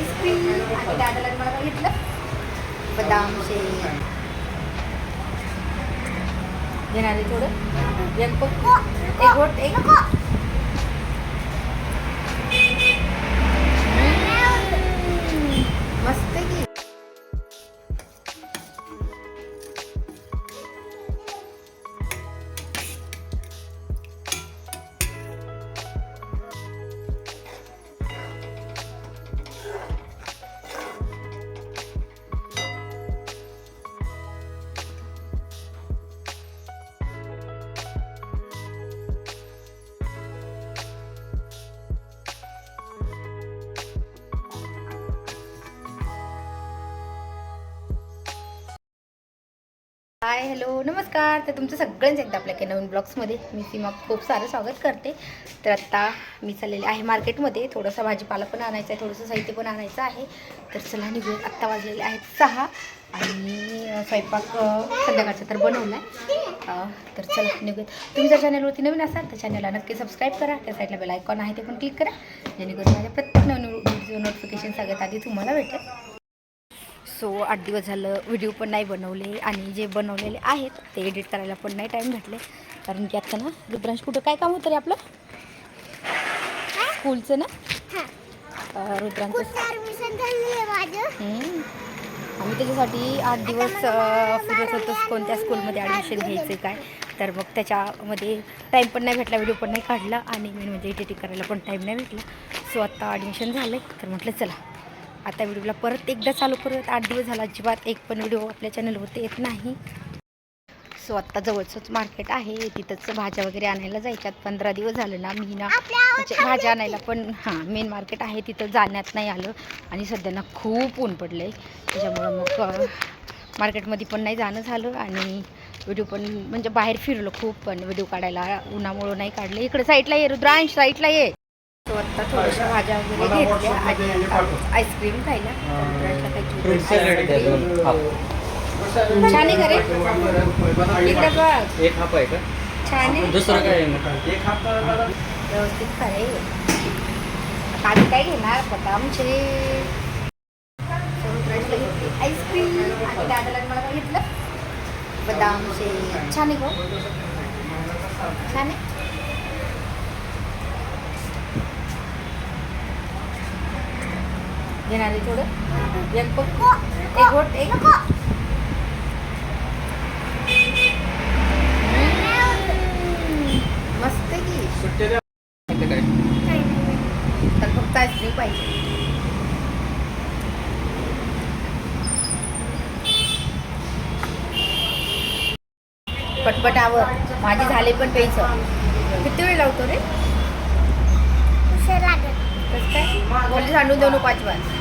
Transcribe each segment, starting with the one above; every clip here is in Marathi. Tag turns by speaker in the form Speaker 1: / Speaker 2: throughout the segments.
Speaker 1: आईस्क्रीम आणि दादाला मला काय घेतलं बदाम शेक घेणार आहे थोडं एक पक एक गोट हाय हॅलो नमस्कार. तर तुमचं सगळ्यांचं एकदा आपल्या काही नवीन ब्लॉग्समध्ये मी सीमा खूप सारं स्वागत करते. तर आत्ता मी चाललेले आहे मार्केटमध्ये. थोडंसं भाजीपाला पण आणायचं आहे थोडंसं साहित्य पण आणायचं आहे. तर चला निघू आत्ता वाजलेले आहेत सहा आणि स्वयंपाक संध्याकाळचा तर बनवला आहे. तर चला निघू तुम्ही जर चॅनलवरती नवीन असाल तर चॅनलला नक्की सबस्क्राईब करा. त्या साईडला बेल आयकॉन आहे ते पण क्लिक करा. जेणेकरून माझ्या प्रत्येक नवीन व्हिडिओ नोटिफिकेशन सगळ्यात आधी तुम्हाला भेटेल. सो आठ दिवस झालं व्हिडिओ पण नाही बनवले आणि जे बनवलेले आहेत ते एडिट करायला पण नाही टाईम भेटले. कारण की आता ना रुद्रांश कुठं काय काम होतं रे आपलं? स्कूलचं ना? रुद्रांचं. हम्म. आम्ही त्याच्यासाठी आठ दिवस फिरत होतो. कोणत्या स्कूलमध्ये ॲडमिशन घ्यायचं काय? तर मग त्याच्यामध्ये टाईम पण नाही भेटला व्हिडिओ पण नाही काढला आणि मेन म्हणजे एडिटिंग करायला पण टाईम नाही भेटला. सो आता ॲडमिशन झालं तर म्हटलं चला आता व्हिडिओला परत एकदा चालू करूयात. आठ दिवस झाला अजिबात एक पण व्हिडिओ आपल्या चॅनलवरती येत नाही. सो आत्ता जवळचंच मार्केट आहे. तिथंच भाज्या वगैरे आणायला जायच्यात. पंधरा दिवस झालं ना मी ना म्हणजे भाज्या आणायला पण हां मेन मार्केट आहे. तिथं जाण्यात नाही आलं. आणि सध्या ना खूप ऊन पडलं आहे त्याच्यामुळं मग मार्केटमध्ये पण नाही जाणं झालं. आणि व्हिडिओ पण म्हणजे बाहेर फिरलो खूप पण व्हिडिओ काढायला उन्हामुळं नाही काढले. इकडे साईडला ये रुद्रांश साईडला ये. तो आत्ता थोड्याशा भाज्या वगैरे घेतल्या आणि आईस्क्रीम खायला. छान आहे घरे इकडे बघ.
Speaker 2: एक हाफ आहे का?
Speaker 1: छान आहे.
Speaker 2: दुसरं काय
Speaker 1: व्यवस्थित खरे आता आम्ही काय घेणार? बदामचे आईस्क्रीम आणि दादाला मला काय घेतलं? बदामचे. छान आहे गो. छान आहे. घेणार आहे थोडं. एक पक एक गोट एक. मस्त की. तर फक्त आईस्क्रीम पाहिजे. पटपटावर माझे झाले पण पेचं किती वेळ लावतो रे? कसं काय? बोलले सांडून देऊ पाच वाज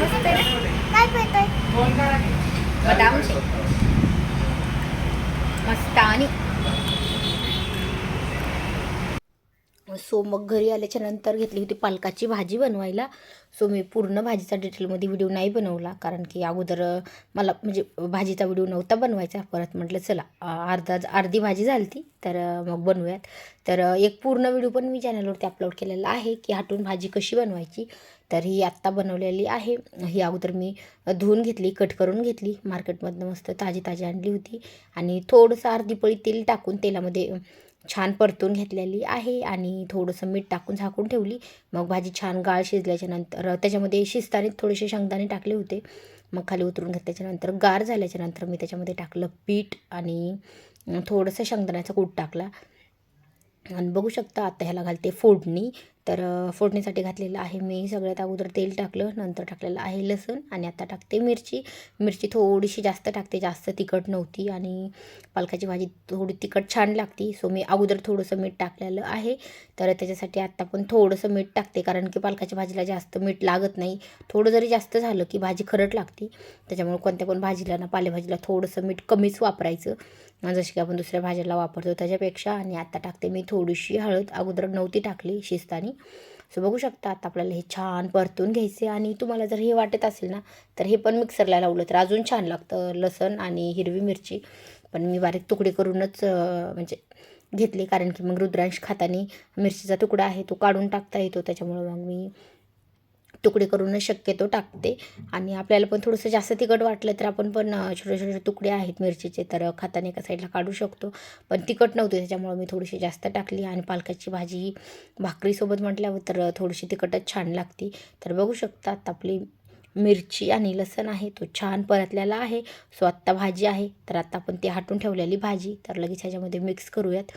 Speaker 1: मस्त आहे ना? बदाम शेक मस्त आणि सो मग घरी आल्याच्यानंतर घेतली होती पालकाची भाजी बनवायला. सो मी पूर्ण भाजीचा डिटेलमध्ये व्हिडिओ नाही बनवला कारण की अगोदर मला म्हणजे भाजीचा व्हिडिओ नव्हता बनवायचा. परत म्हटलं चला अर्धा अर्धी भाजी झाली ती तर मग बनवूयात. तर एक पूर्ण व्हिडिओ पण मी चॅनलवरती अपलोड केलेला आहे की हटून भाजी कशी बनवायची. तर ही आत्ता बनवलेली आहे. ही अगोदर मी धुवून घेतली कट करून घेतली. मार्केटमधनं मस्त ताजी ताजी आणली होती. आणि थोडंसं अर्धी पळी तेल टाकून तेलामध्ये छान परतून घेतलेली आहे आणि थोडंसं मीठ टाकून झाकून ठेवली. मग भाजी छान गाळ शिजल्याच्या नंतर त्याच्यामध्ये शिजताने थोडेसे शेंगदाणे टाकले होते. मग खाली उतरून घेतल्याच्यानंतर गार झाल्याच्यानंतर मी त्याच्यामध्ये टाकलं पीठ आणि थोडंसं शेंगदाण्याचा कूट टाकला. आणि बघू शकता आता ह्याला घालते फोडणी. तर फोडणीसाठी घातलेलं आहे मी. सगळ्यात अगोदर तेल टाकलं नंतर टाकलेलं आहे लसूण आणि आता टाकते मिरची. मिरची थोडीशी जास्त टाकते जास्त तिखट नव्हती आणि पालकाची भाजी थोडी तिखट छान लागते सो मी अगोदर थोडंसं मीठ टाकलेलं आहे. तर त्याच्यासाठी आत्ता पण थोडंसं मीठ टाकते कारण की पालकाच्या भाजीला जास्त मीठ लागत नाही. थोडं जरी जास्त झालं की भाजी खरट लागते. त्याच्यामुळे कोणत्या पण भाजीला ना पालेभाजीला थोडंसं मीठ कमीच वापरायचं. जसं की आपण दुसऱ्या भाज्याला वापरतो त्याच्यापेक्षा. आणि आत्ता टाकते मी थोडीशी हळद. अगोदर नव्हती टाकली शिजतानी. सो बघू शकता आता आपल्याला हे छान परतून घ्यायचे आणि तुम्हाला जर हे वाटत असेल ना तर हे पण मिक्सरला लावलं तर अजून छान लागतं. लसण आणि हिरवी मिरची पण मी बारीक तुकडे करूनच म्हणजे घेतले. कारण की मग रुद्रांश खातानी मिरचीचा तुकडा आहे तो काढून टाकता येतो. त्याच्यामुळं मग मी तुकडे करूनच शक्यतो टाकते. आणि आपल्याला पण थोडंसं जास्त तिखट वाटलं तर आपण पण छोटे छोटे तुकडे आहेत मिरचीचे तर खाताने एका साईडला काढू शकतो. पण तिखट नव्हते त्याच्यामुळं मी थोडीशी जास्त टाकली. आणि पालकाची भाजी ही भाकरीसोबत म्हटल्यावर तर थोडीशी तिखटच छान लागते. तर बघू शकता आपली मिरची आणि लसण आहे तो छान परतलेला आहे सो आत्ता भाजी आहे तर आत्ता आपण ती हाटून ठेवलेली भाजी तर लगेच ह्याच्यामध्ये मिक्स करूयात.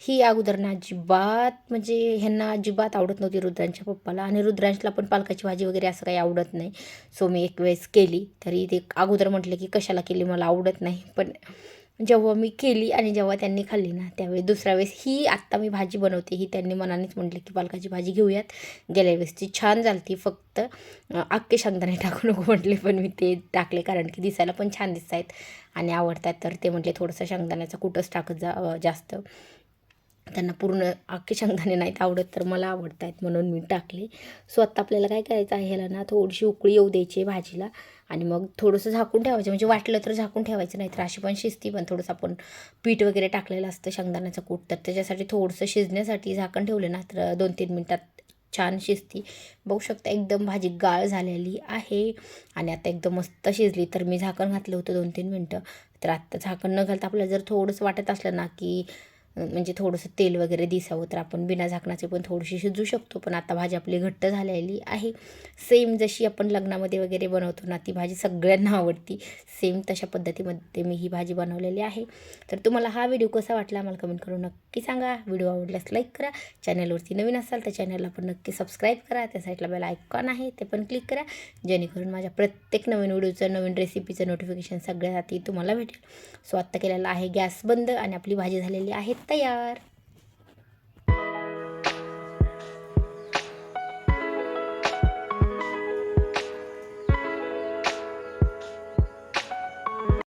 Speaker 1: ही अगोदरना अजिबात म्हणजे ह्यांना अजिबात आवडत नव्हती रुद्रांच्या पप्पाला आणि रुद्रांशला पण पालकाची भाजी वगैरे असं काही आवडत नाही. सो मी एक वेळेस केली तरी ते अगोदर म्हटलं की कशाला केली? मला आवडत नाही. पण जेव्हा मी केली आणि जेव्हा त्यांनी खाल्ली ना त्यावेळी दुसऱ्या वेळेस ही आत्ता मी भाजी बनवते ही त्यांनी मनानेच म्हटलं की पालकाची भाजी घेऊयात. गेल्या वेळेसची छान झालती फक्त अख्खे शेंगदाणे टाकू नको म्हटले पण मी ते टाकले कारण की दिसायला पण छान दिसत आहेत आणि आवडतात. तर ते म्हटले थोडंसं शेंगदाण्याचा कुठंच टाकत जा जास्त. त्यांना पूर्ण अख्खे शेंगदाणे नाहीत आवडत तर मला आवडत आहेत म्हणून मी टाकले. सो आत्ता आपल्याला काय करायचं आहे ह्याला ना थोडीशी उकळी येऊ द्यायची आहे भाजीला आणि मग थोडंसं झाकून ठेवायचं. म्हणजे वाटलं तर झाकून ठेवायचं नाही तर अशी पण शिजती पण. थोडंसं आपण पीठ वगैरे टाकलेलं असतं शेंगदाण्याचं कूट तर त्याच्यासाठी थोडंसं शिजण्यासाठी झाकण ठेवलं ना तर दोन तीन मिनटात छान शिजती. बघू शकता एकदम भाजी गाळ झालेली आहे आणि आता एकदम मस्त शिजली. तर मी झाकण घातलं होतं दोन तीन मिनटं. तर आत्ता झाकण न घालता आपल्याला जर थोडंसं वाटत असलं ना की म्हणजे थोडंसं तेल वगैरे दिसावं तर आपण बिना झाकणाचे पण थोडीशी शिजू शकतो. पण आता भाजी आपली घट्ट झालेली आहे. सेम जशी आपण लग्नामध्ये वगैरे बनवतो ना ती भाजी सगळ्यांना आवडती. सेम तशा पद्धतीमध्ये मी ही भाजी बनवलेली आहे. तर तुम्हाला हा व्हिडिओ कसा वाटला मला कमेंट करून नक्की सांगा. व्हिडिओ आवडल्यास लाईक करा. चॅनलवरती नवीन असाल तर चॅनलला पण नक्की सबस्क्राईब करा. त्या साईडला बेल आयकॉन आहे ते पण क्लिक करा. जेणेकरून माझ्या प्रत्येक नवीन व्हिडिओचं नवीन रेसिपीचं नोटिफिकेशन सगळ्यात आधी तुम्हाला भेटेल. सो आत्ता केलेला आहे गॅस बंद आणि आपली भाजी झालेली आहे. तयार